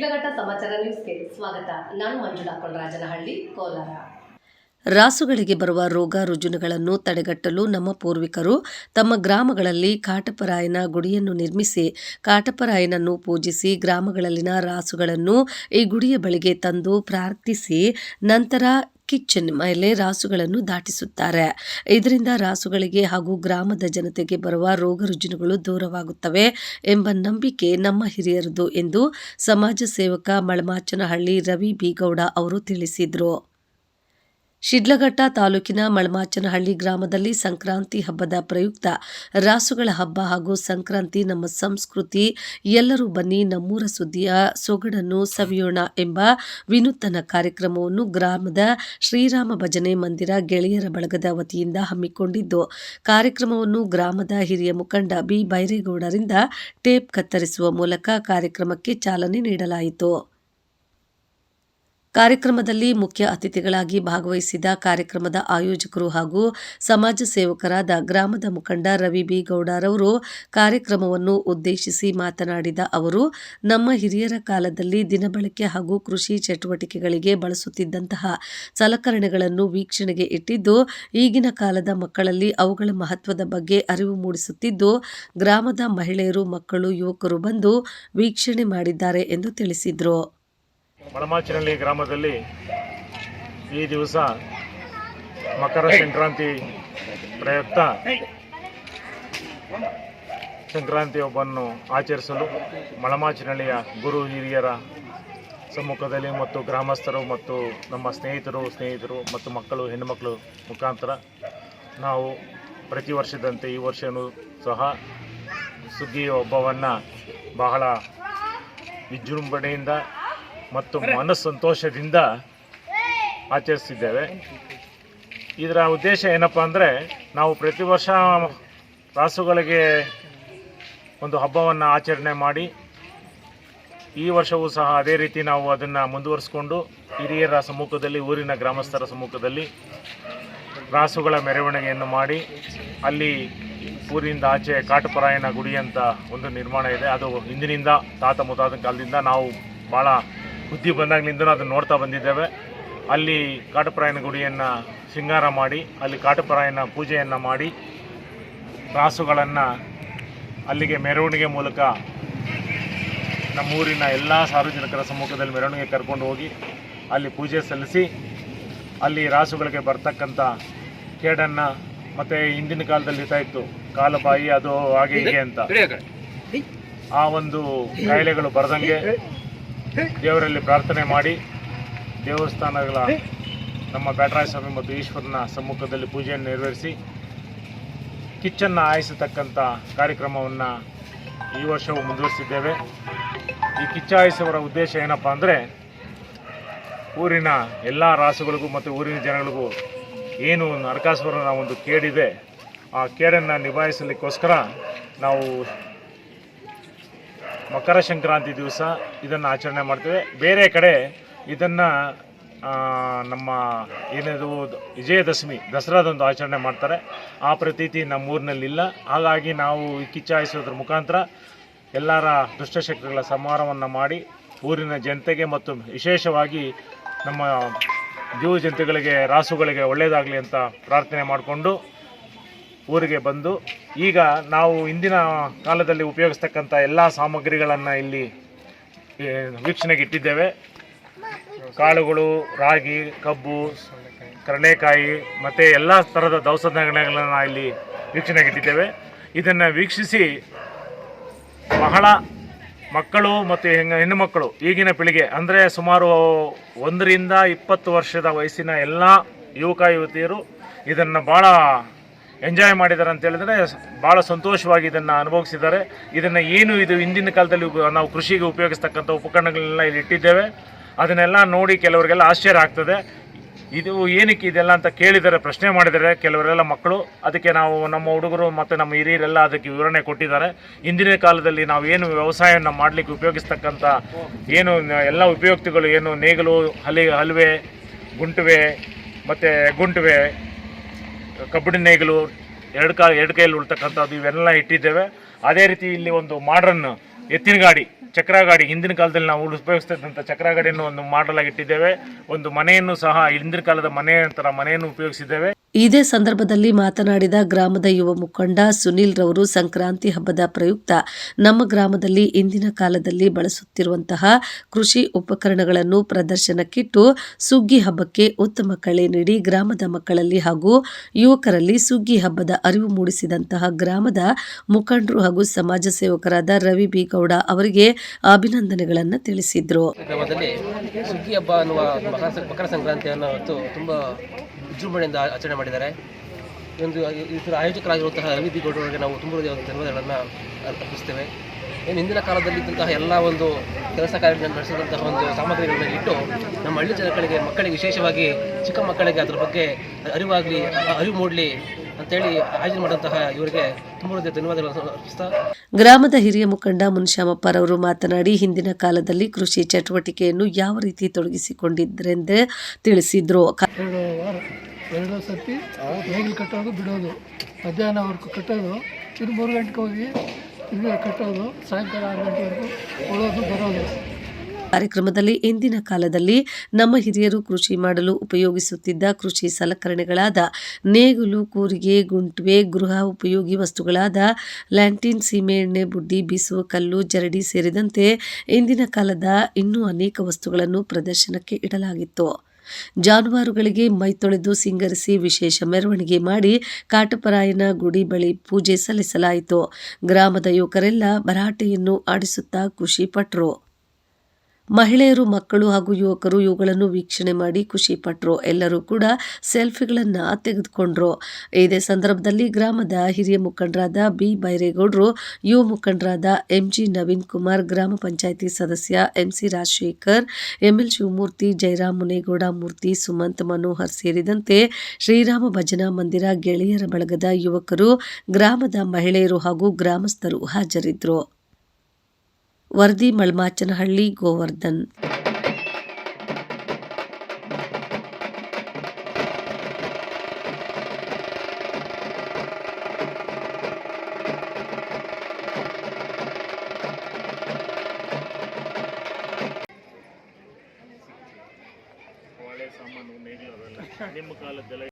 ಶಿಡ್ಲಘಟ್ಟ ಸಮಾಚಾರ ನ್ಯೂಸ್ಗೆ ಸ್ವಾಗತ. ನಾನು ಮಂಜುಳಾ ಕೊಂಡರಾಜನಹಳ್ಳಿ ಕೋಲಾರ. ರಾಸುಗಳಿಗೆ ಬರುವ ರೋಗ ರುಜಿನಗಳನ್ನು ತಡೆಗಟ್ಟಲು ನಮ್ಮ ಪೂರ್ವಿಕರು ತಮ್ಮ ಗ್ರಾಮಗಳಲ್ಲಿ ಕಾಟಪರಾಯನ ಗುಡಿಯನ್ನು ನಿರ್ಮಿಸಿ ಕಾಟಪರಾಯನನ್ನು ಪೂಜಿಸಿ ಗ್ರಾಮಗಳಲ್ಲಿನ ರಾಸುಗಳನ್ನು ಈ ಗುಡಿಯ ಬಳಿಗೆ ತಂದು ಪ್ರಾರ್ಥಿಸಿ, ನಂತರ ಕಿಚ್ಚನ್ ಮೇಲೆ ರಾಸುಗಳನ್ನು ದಾಟಿಸುತ್ತಾರೆ. ಇದರಿಂದ ರಾಸುಗಳಿಗೆ ಹಾಗೂ ಗ್ರಾಮದ ಜನತೆಗೆ ಬರುವ ರೋಗ ರುಜಿನಗಳು ದೂರವಾಗುತ್ತವೆ ಎಂಬ ನಂಬಿಕೆ ನಮ್ಮ ಹಿರಿಯರದು ಎಂದು ಸಮಾಜ ಸೇವಕ ಮಳಮಾಚನಹಳ್ಳಿ ರವಿ ಬಿಗೌಡ ಅವರು ತಿಳಿಸಿದರು. ಶಿಡ್ಲಘಟ್ಟ ತಾಲೂಕಿನ ಮಳಮಾಚನಹಳ್ಳಿ ಗ್ರಾಮದಲ್ಲಿ ಸಂಕ್ರಾಂತಿ ಹಬ್ಬದ ಪ್ರಯುಕ್ತ ರಾಸುಗಳ ಹಬ್ಬ ಹಾಗೂ ಸಂಕ್ರಾಂತಿ ನಮ್ಮ ಸಂಸ್ಕೃತಿ, ಎಲ್ಲರೂ ಬನ್ನಿ ನಮ್ಮೂರ ಸುದ್ದಿಯ ಸೊಗಡನ್ನು ಸವಿಯೋಣ ಎಂಬ ವಿನೂತನ ಕಾರ್ಯಕ್ರಮವನ್ನು ಗ್ರಾಮದ ಶ್ರೀರಾಮ ಭಜನೆ ಮಂದಿರ ಗೆಳೆಯರ ಬಳಗದ ವತಿಯಿಂದ ಹಮ್ಮಿಕೊಂಡಿದ್ದು, ಕಾರ್ಯಕ್ರಮವನ್ನು ಗ್ರಾಮದ ಹಿರಿಯ ಮುಖಂಡ ಬಿ. ಬೈರೇಗೌಡರಿಂದ ಟೇಪ್ ಕತ್ತರಿಸುವ ಮೂಲಕ ಕಾರ್ಯಕ್ರಮಕ್ಕೆ ಚಾಲನೆ ನೀಡಲಾಯಿತು. ಕಾರ್ಯಕ್ರಮದಲ್ಲಿ ಮುಖ್ಯ ಅತಿಥಿಗಳಾಗಿ ಭಾಗವಹಿಸಿದ ಕಾರ್ಯಕ್ರಮದ ಆಯೋಜಕರು ಹಾಗೂ ಸಮಾಜ ಸೇವಕರಾದ ಗ್ರಾಮದ ಮುಖಂಡ ರವಿ ಬಿ ಗೌಡರವರು ಕಾರ್ಯಕ್ರಮವನ್ನು ಉದ್ದೇಶಿಸಿ ಮಾತನಾಡಿದ ಅವರು, ನಮ್ಮ ಹಿರಿಯರ ಕಾಲದಲ್ಲಿ ದಿನಬಳಕೆ ಹಾಗೂ ಕೃಷಿ ಚಟುವಟಿಕೆಗಳಿಗೆ ಬಳಸುತ್ತಿದ್ದಂತಹ ಸಲಕರಣೆಗಳನ್ನು ವೀಕ್ಷಣೆಗೆ ಇಟ್ಟಿದ್ದು, ಈಗಿನ ಕಾಲದ ಮಕ್ಕಳಲ್ಲಿ ಅವುಗಳ ಮಹತ್ವದ ಬಗ್ಗೆ ಅರಿವು ಮೂಡಿಸುತ್ತಿದ್ದು, ಗ್ರಾಮದ ಮಹಿಳೆಯರು, ಮಕ್ಕಳು, ಯುವಕರು ಬಂದು ವೀಕ್ಷಣೆ ಮಾಡಿದ್ದಾರೆ ಎಂದು ತಿಳಿಸಿದರು. ಮಳಮಾಚಿನಹಳ್ಳಿ ಗ್ರಾಮದಲ್ಲಿ ಈ ದಿವಸ ಮಕರ ಸಂಕ್ರಾಂತಿ ಪ್ರಯುಕ್ತ ಸಂಕ್ರಾಂತಿ ಹಬ್ಬವನ್ನು ಆಚರಿಸಲು ಮಳಮಾಚಿನಹಳ್ಳಿಯ ಗುರು ಹಿರಿಯರ ಸಮ್ಮುಖದಲ್ಲಿ ಮತ್ತು ಗ್ರಾಮಸ್ಥರು ಮತ್ತು ನಮ್ಮ ಸ್ನೇಹಿತರು ಸ್ನೇಹಿತರು ಮತ್ತು ಮಕ್ಕಳು, ಹೆಣ್ಣುಮಕ್ಕಳು ಮುಖಾಂತರ ನಾವು ಪ್ರತಿ ವರ್ಷದಂತೆ ಈ ವರ್ಷವೂ ಸಹ ಸುಗ್ಗಿಯ ಹಬ್ಬವನ್ನು ಬಹಳ ವಿಜೃಂಭಣೆಯಿಂದ ಮತ್ತು ಮನಸ್ಸಂತೋಷದಿಂದ ಆಚರಿಸ್ತಿದ್ದೇವೆ. ಇದರ ಉದ್ದೇಶ ಏನಪ್ಪ ಅಂದರೆ, ನಾವು ಪ್ರತಿ ವರ್ಷ ರಾಸುಗಳಿಗೆ ಒಂದು ಹಬ್ಬವನ್ನು ಆಚರಣೆ ಮಾಡಿ, ಈ ವರ್ಷವೂ ಸಹ ಅದೇ ರೀತಿ ನಾವು ಅದನ್ನು ಮುಂದುವರಿಸ್ಕೊಂಡು, ಹಿರಿಯರ ಸಮ್ಮುಖದಲ್ಲಿ, ಊರಿನ ಗ್ರಾಮಸ್ಥರ ಸಮ್ಮುಖದಲ್ಲಿ ರಾಸುಗಳ ಮೆರವಣಿಗೆಯನ್ನು ಮಾಡಿ, ಅಲ್ಲಿ ಊರಿಂದ ಆಚೆ ಕಾಟಪರಾಯಣ ಗುಡಿ ಅಂತ ಒಂದು ನಿರ್ಮಾಣ ಇದೆ. ಅದು ಹಿಂದಿನಿಂದ, ತಾತ ಮುತ್ತಾದ ಕಾಲದಿಂದ ನಾವು ಭಾಳ ಬುದ್ಧಿ ಬಂದಾಗಲಿಂದ ಅದನ್ನು ನೋಡ್ತಾ ಬಂದಿದ್ದೇವೆ. ಅಲ್ಲಿ ಕಾಟಪರಾಯನ ಗುಡಿಯನ್ನು ಶೃಂಗಾರ ಮಾಡಿ ಅಲ್ಲಿ ಕಾಟಪರಾಯನ ಪೂಜೆಯನ್ನು ಮಾಡಿ ರಾಸುಗಳನ್ನು ಅಲ್ಲಿಗೆ ಮೆರವಣಿಗೆ ಮೂಲಕ ನಮ್ಮೂರಿನ ಎಲ್ಲ ಸಾರ್ವಜನಿಕರ ಸಮ್ಮುಖದಲ್ಲಿ ಮೆರವಣಿಗೆ ಕರ್ಕೊಂಡು ಹೋಗಿ ಅಲ್ಲಿ ಪೂಜೆ ಸಲ್ಲಿಸಿ ಅಲ್ಲಿ ರಾಸುಗಳಿಗೆ ಬರ್ತಕ್ಕಂಥ ಕೇಡನ್ನು ಮತ್ತು ಹಿಂದಿನ ಕಾಲದಲ್ಲಿ ಇರ್ತಾ ಇತ್ತು. ಕಾಲುಬಾಯಿ ಅದು ಹಾಗೆ ಹೀಗೆ ಅಂತ. ಆ ಒಂದು ಕಾಯಿಲೆಗಳು ಬರದಂಗೆ ದೇವರಲ್ಲಿ ಪ್ರಾರ್ಥನೆ ಮಾಡಿ ದೇವಸ್ಥಾನಗಳ ನಮ್ಮ ಬ್ಯಾಟರಾಯ ಸ್ವಾಮಿ ಮತ್ತು ಈಶ್ವರನ ಸಮ್ಮುಖದಲ್ಲಿ ಪೂಜೆಯನ್ನು ನೆರವೇರಿಸಿ ಕಿಚ್ಚನ್ನು ಆಯಿಸತಕ್ಕಂಥ ಕಾರ್ಯಕ್ರಮವನ್ನು ಈ ವರ್ಷವೂ ಮುಂದುವರಿಸಿದ್ದೇವೆ. ಈ ಕಿಚ್ಚ ಆಯಿಸುವವರ ಉದ್ದೇಶ ಏನಪ್ಪ ಅಂದರೆ ಊರಿನ ಎಲ್ಲ ರಾಸುಗಳಿಗೂ ಮತ್ತು ಊರಿನ ಜನಗಳಿಗೂ ಏನು ನರಕಾಸುರನ ಒಂದು ಕೇಡಿದೆ ಆ ಕೇಡನ್ನು ನಿಭಾಯಿಸಲಿಕ್ಕೋಸ್ಕರ ನಾವು ಮಕರ ಸಂಕ್ರಾಂತಿ ದಿವಸ ಇದನ್ನು ಆಚರಣೆ ಮಾಡ್ತೇವೆ. ಬೇರೆ ಕಡೆ ಇದನ್ನು ನಮ್ಮ ಏನಿದು, ವಿಜಯದಶಮಿ, ದಸರಾದೊಂದು ಆಚರಣೆ ಮಾಡ್ತಾರೆ. ಆ ಪ್ರತೀತಿ ನಮ್ಮೂರಿನಲ್ಲಿಲ್ಲ. ಹಾಗಾಗಿ ನಾವು ಈ ಕಿಚ್ಚಾಯಿಸೋದ್ರ ಮುಖಾಂತರ ಎಲ್ಲರ ದುಷ್ಟಶಕ್ತಿಗಳ ಸಂಹಾರವನ್ನು ಮಾಡಿ ಊರಿನ ಜನತೆಗೆ ಮತ್ತು ವಿಶೇಷವಾಗಿ ನಮ್ಮ ಜೀವ ಜಂತುಗಳಿಗೆ ರಾಸುಗಳಿಗೆ ಒಳ್ಳೆಯದಾಗಲಿ ಅಂತ ಪ್ರಾರ್ಥನೆ ಮಾಡಿಕೊಂಡು ಊರಿಗೆ ಬಂದು ಈಗ ನಾವು ಇಂದಿನ ಕಾಲದಲ್ಲಿ ಉಪಯೋಗಿಸ್ತಕ್ಕಂಥ ಎಲ್ಲ ಸಾಮಗ್ರಿಗಳನ್ನು ಇಲ್ಲಿ ವೀಕ್ಷಣೆಗೆ ಇಟ್ಟಿದ್ದೇವೆ. ಕಾಳುಗಳು, ರಾಗಿ, ಕಬ್ಬು ಕಡಲೆಕಾಯಿ ಮತ್ತು ಎಲ್ಲ ಥರದ ದವಸ ಧಾನ್ಯಗಳನ್ನು ಇಲ್ಲಿ ವೀಕ್ಷಣೆಗೆ ಇಟ್ಟಿದ್ದೇವೆ. ಇದನ್ನು ವೀಕ್ಷಿಸಿ ಬಹಳ ಮಕ್ಕಳು ಮತ್ತು ಹೆಂಗ, ಹೆಣ್ಣು ಮಕ್ಕಳು ಈಗಿನ ಪೀಳಿಗೆ, ಅಂದರೆ ಸುಮಾರು ಒಂದರಿಂದ ಇಪ್ಪತ್ತು ವರ್ಷದ ವಯಸ್ಸಿನ ಎಲ್ಲ ಯುವಕ, ಯುವತಿಯರು ಇದನ್ನು ಭಾಳ ಎಂಜಾಯ್ ಮಾಡಿದ್ದಾರೆ ಅಂತ ಹೇಳಿದ್ರೆ ಭಾಳ ಸಂತೋಷವಾಗಿ ಇದನ್ನು ಅನುಭವಿಸಿದ್ದಾರೆ. ಇದನ್ನು ಏನು ಇದು ಹಿಂದಿನ ಕಾಲದಲ್ಲಿ ನಾವು ಕೃಷಿಗೆ ಉಪಯೋಗಿಸ್ತಕ್ಕಂಥ ಉಪಕರಣಗಳನ್ನೆಲ್ಲ ಇಲ್ಲಿ ಇಟ್ಟಿದ್ದೇವೆ. ಅದನ್ನೆಲ್ಲ ನೋಡಿ ಕೆಲವರಿಗೆಲ್ಲ ಆಶ್ಚರ್ಯ ಆಗ್ತದೆ. ಇದು ಏನಕ್ಕೆ ಇದೆಲ್ಲ ಅಂತ ಕೇಳಿದರೆ, ಪ್ರಶ್ನೆ ಮಾಡಿದ್ದಾರೆ ಕೆಲವರೆಲ್ಲ ಮಕ್ಕಳು. ಅದಕ್ಕೆ ನಾವು ನಮ್ಮ ಹುಡುಗರು ಮತ್ತು ನಮ್ಮ ಹಿರಿಯರೆಲ್ಲ ಅದಕ್ಕೆ ವಿವರಣೆ ಕೊಟ್ಟಿದ್ದಾರೆ. ಇಂದಿನ ಕಾಲದಲ್ಲಿ ನಾವು ಏನು ವ್ಯವಸಾಯವನ್ನು ಮಾಡಲಿಕ್ಕೆ ಉಪಯೋಗಿಸ್ತಕ್ಕಂಥ ಏನು ಎಲ್ಲ ಉಪಯುಕ್ತಗಳು ಏನು, ನೇಗಲು, ಹಲಿ ಹಲವೆ, ಗುಂಟುವೆ, ಮತ್ತು ಗುಂಟುವೆ ಕಬ್ಬಿಣ ನೇಗಿಲು ಎರಡು ಕಾ ಎರಡು ಕೈಯಲ್ಲಿ ಉಳ್ತಕ್ಕಂಥದ್ದು ಇವೆಲ್ಲ ಇಟ್ಟಿದ್ದೇವೆ. ಅದೇ ರೀತಿ ಇಲ್ಲಿ ಒಂದು ಮಾಡ್ರನ್ ಎತ್ತಿನ ಗಾಡಿ, ಚಕ್ರ ಗಾಡಿ, ಹಿಂದಿನ ಕಾಲದಲ್ಲಿ ನಾವು ಉಪಯೋಗಿಸ್ತಕ್ಕಂಥ ಚಕ್ರ ಗಾಡಿಯನ್ನು ಒಂದು ಮಾಡಲಾಗಿಟ್ಟಿದ್ದೇವೆ. ಇಟ್ಟಿದ್ದೇವೆ ಒಂದು ಮನೆಯನ್ನು ಸಹ ಹಿಂದಿನ ಕಾಲದ ಮನೆ ಥರ ಮನೆಯನ್ನು ಉಪಯೋಗಿಸಿದ್ದೇವೆ. ಇದೇ ಸಂದರ್ಭದಲ್ಲಿ ಮಾತನಾಡಿದ ಗ್ರಾಮದ ಯುವ ಮುಖಂಡ ಸುನಿಲ್ ರವರು ಸಂಕ್ರಾಂತಿ ಹಬ್ಬದ ಪ್ರಯುಕ್ತ ನಮ್ಮ ಗ್ರಾಮದಲ್ಲಿ ಇಂದಿನ ಕಾಲದಲ್ಲಿ ಬಳಸುತ್ತಿರುವಂತಹ ಕೃಷಿ ಉಪಕರಣಗಳನ್ನು ಪ್ರದರ್ಶನಕ್ಕಿಟ್ಟು ಸುಗ್ಗಿ ಹಬ್ಬಕ್ಕೆ ಉತ್ತಮ ಕಳೆ ನೀಡಿ ಗ್ರಾಮದ ಮಕ್ಕಳಲ್ಲಿ ಹಾಗೂ ಯುವಕರಲ್ಲಿ ಸುಗ್ಗಿ ಹಬ್ಬದ ಅರಿವು ಮೂಡಿಸಿದಂತಹ ಗ್ರಾಮದ ಮುಖಂಡರು ಹಾಗೂ ಸಮಾಜ ಸೇವಕರಾದ ರವಿ ಬಿ ಗೌಡ ಅವರಿಗೆ ಅಭಿನಂದನೆಗಳನ್ನು ತಿಳಿಸಿದರು. ವಿಜೃಂಭಣೆಯಿಂದ ಆಚರಣೆ ಮಾಡಿದ್ದಾರೆ. ಒಂದು ಇದರ ಆಯೋಜಕರಾಗಿರುವಂತಹ ರವಿ ಗೌಡರಿಗೆ ನಾವು ತುಂಬ ಧನ್ಯವಾದಗಳನ್ನು ಅರ್ಪಿಸ್ತೇವೆ ಏನು ಹಿಂದಿನ ಕಾಲದಲ್ಲಿ ಇದ್ದಂತಹ ಎಲ್ಲ ಒಂದು ಕೆಲಸ ಕಾರ್ಯಗಳನ್ನು ನಡೆಸಿದಂತಹ ಒಂದು ಸಾಮಗ್ರಿಗಳನ್ನು ಇಟ್ಟು ನಮ್ಮ ಹಳ್ಳಿ ಜನಗಳಿಗೆ, ಮಕ್ಕಳಿಗೆ ವಿಶೇಷವಾಗಿ ಚಿಕ್ಕ ಮಕ್ಕಳಿಗೆ ಅದರ ಬಗ್ಗೆ ಅರಿವಾಗಲಿ, ಅರಿವು ಮೂಡಲಿ ಅಂತೇಳಿ ಆಯೋಜನೆ ಮಾಡಿದಂತಹ ಇವರಿಗೆ ತುಂಬ ಹೃದಯ ಧನ್ಯವಾದಗಳನ್ನು ಅರ್ಪಿಸ್ತಾ ಗ್ರಾಮದ ಹಿರಿಯ ಮುಖಂಡ ಮುನ್ಶ್ಯಾಮಪ್ಪರವರು ಮಾತನಾಡಿ ಹಿಂದಿನ ಕಾಲದಲ್ಲಿ ಕೃಷಿ ಚಟುವಟಿಕೆಯನ್ನು ಯಾವ ರೀತಿ ತೊಡಗಿಸಿಕೊಂಡಿದ್ದರೆಂದು ತಿಳಿಸಿದ್ರು. ಎರಡು ವಾರ ಎರಡು ಸರ್ತಿ ನೇಗಿಲು ಕಟ್ಟೋದು ಬಿಡೋದು ಮಧ್ಯಾಹ್ನವರೆಗೂ ಕಟ್ಟೋದು ಇದು ಮೂರು ಗಂಟೆಗೆ ಹೋಗಿ ಇದು ಕಟ್ಟೋದು ಸಾಯಂಕಾಲ ಆರು ಗಂಟೆವರೆಗೂ ಉಳೋದು ಬರೋದು. ಕಾರ್ಯಕ್ರಮದಲ್ಲಿ ಇಂದಿನ ಕಾಲದಲ್ಲಿ ನಮ್ಮ ಹಿರಿಯರು ಕೃಷಿ ಮಾಡಲು ಉಪಯೋಗಿಸುತ್ತಿದ್ದ ಕೃಷಿ ಸಲಕರಣೆಗಳಾದ ನೇಗಿಲು, ಕೂರಿಗೆ, ಗುಂಟ್ವೆ, ಗೃಹ ಉಪಯೋಗಿ ವಸ್ತುಗಳಾದ ಲ್ಯಾಂಟಿನ್, ಸೀಮೆಎಣ್ಣೆ, ಬುಡ್ಡಿ ಬೀಸುವ ಕಲ್ಲು, ಜರಡಿ ಸೇರಿದಂತೆ ಇಂದಿನ ಕಾಲದ ಇನ್ನೂ ಅನೇಕ ವಸ್ತುಗಳನ್ನು ಪ್ರದರ್ಶನಕ್ಕೆ ಇಡಲಾಗಿತ್ತು. ಜಾನುವಾರುಗಳಿಗೆ ಮೈ ತೊಳೆದು ಸಿಂಗರಿಸಿ ವಿಶೇಷ ಮೆರವಣಿಗೆ ಮಾಡಿ ಕಾಟಪರಾಯನ ಗುಡಿ ಬಳಿ ಪೂಜೆ ಸಲ್ಲಿಸಲಾಯಿತು. ಗ್ರಾಮದ ಯುವಕರೆಲ್ಲ ಭರಾಟೆಯನ್ನು ಆಡಿಸುತ್ತಾ ಖುಷಿ ಪಟ್ರು. ಮಹಿಳೆಯರು, ಮಕ್ಕಳು ಹಾಗೂ ಯುವಕರು ಇವುಗಳನ್ನು ವೀಕ್ಷಣೆ ಮಾಡಿ ಖುಷಿ ಪಟ್ಟರು ಎಲ್ಲರೂ ಕೂಡ ಸೆಲ್ಫಿಗಳನ್ನು ತೆಗೆದುಕೊಂಡ್ರು. ಇದೇ ಸಂದರ್ಭದಲ್ಲಿ ಗ್ರಾಮದ ಹಿರಿಯ ಮುಖಂಡರಾದ ಬಿ. ಬೈರೇಗೌಡರು ಯುವ ಮುಖಂಡರಾದ ಎಂಜಿ ನವೀನ್ ಕುಮಾರ್, ಗ್ರಾಮ ಪಂಚಾಯಿತಿ ಸದಸ್ಯ ಎಂಸಿ ರಾಜಶೇಖರ್ ಎಂಎಲ್ ಶಿವಮೂರ್ತಿ ಜಯರಾಮ್ ಮುನೇಗೌಡ, ಮೂರ್ತಿ ಸುಮಂತ್, ಮನೋಹರ್ ಸೇರಿದಂತೆ ಶ್ರೀರಾಮ ಭಜನಾ ಮಂದಿರ ಗೆಳೆಯರ ಬಳಗದ ಯುವಕರು, ಗ್ರಾಮದ ಮಹಿಳೆಯರು ಹಾಗೂ ಗ್ರಾಮಸ್ಥರು ಹಾಜರಿದ್ದರು ವರದಿ ಮಳ್ಮಾಚನಹಳ್ಳಿ ಗೋವರ್ಧನ್. ನಿಮ್ಮ ಕಾಲದ್ದೆಲ್ಲ